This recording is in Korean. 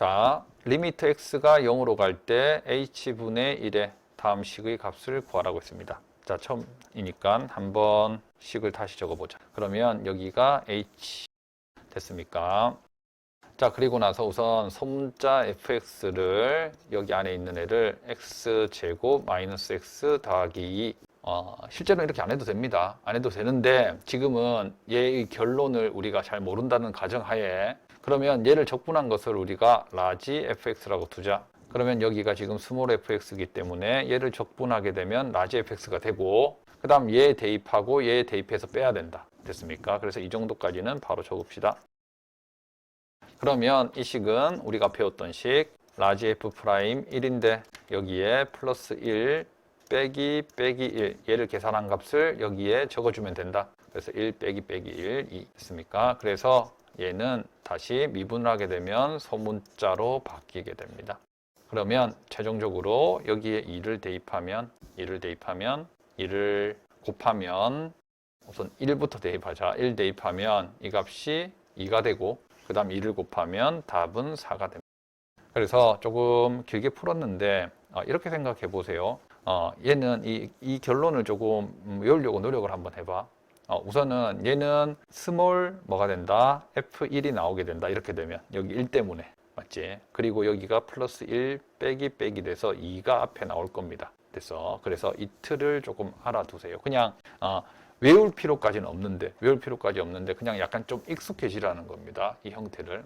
자, 리미트 x가 0으로 갈 때 h분의 1의 다음 식의 값을 구하라고 했습니다. 자, 처음이니까 한번 식을 다시 적어보자. 그러면 여기가 h 됐습니까? 자, 그리고 나서 우선 소문자 fx를 여기 안에 있는 애를 x제곱 마이너스 x 더하기 2 어, 실제로는 이렇게 안 해도 됩니다. 안 해도 되는데 지금은 얘의 결론을 우리가 잘 모른다는 가정하에 그러면 얘를 적분한 것을 우리가 라지 fx라고 두자. 그러면 여기가 지금 스몰 fx이기 때문에 얘를 적분하게 되면 라지 fx가 되고 그 다음 얘 대입하고 얘 대입해서 빼야 된다. 됐습니까? 그래서 이 정도까지는 바로 적읍시다. 그러면 이 식은 우리가 배웠던 식 라지 f 프라임 1인데 여기에 플러스 1 빼기 빼기 1 얘를 계산한 값을 여기에 적어주면 된다. 그래서 1 빼기 빼기 1 2 됐습니까? 그래서 얘는 다시 미분을 하게 되면 소문자로 바뀌게 됩니다. 그러면 최종적으로 여기에 2를 대입하면 2를 대입하면 2를 곱하면 우선 1부터 대입하자. 1 대입하면 이 값이 2가 되고 그 다음 2를 곱하면 답은 4가 됩니다. 그래서 조금 길게 풀었는데 어, 이렇게 생각해 보세요. 어, 얘는 이, 이 결론을 조금 음, 외우려고 노력을 한번 해봐. 어, 우선은 얘는 스몰 뭐가 된다? F1이 나오게 된다. 이렇게 되면 여기 1 때문에 맞지? 그리고 여기가 플러스 1 빼기 빼기 돼서 2가 앞에 나올 겁니다. 됐어. 그래서 이 틀을 조금 알아두세요. 그냥 어, 외울 필요까지는 없는데 외울 필요까지 없는데 그냥 약간 좀 익숙해지라는 겁니다. 이 형태를.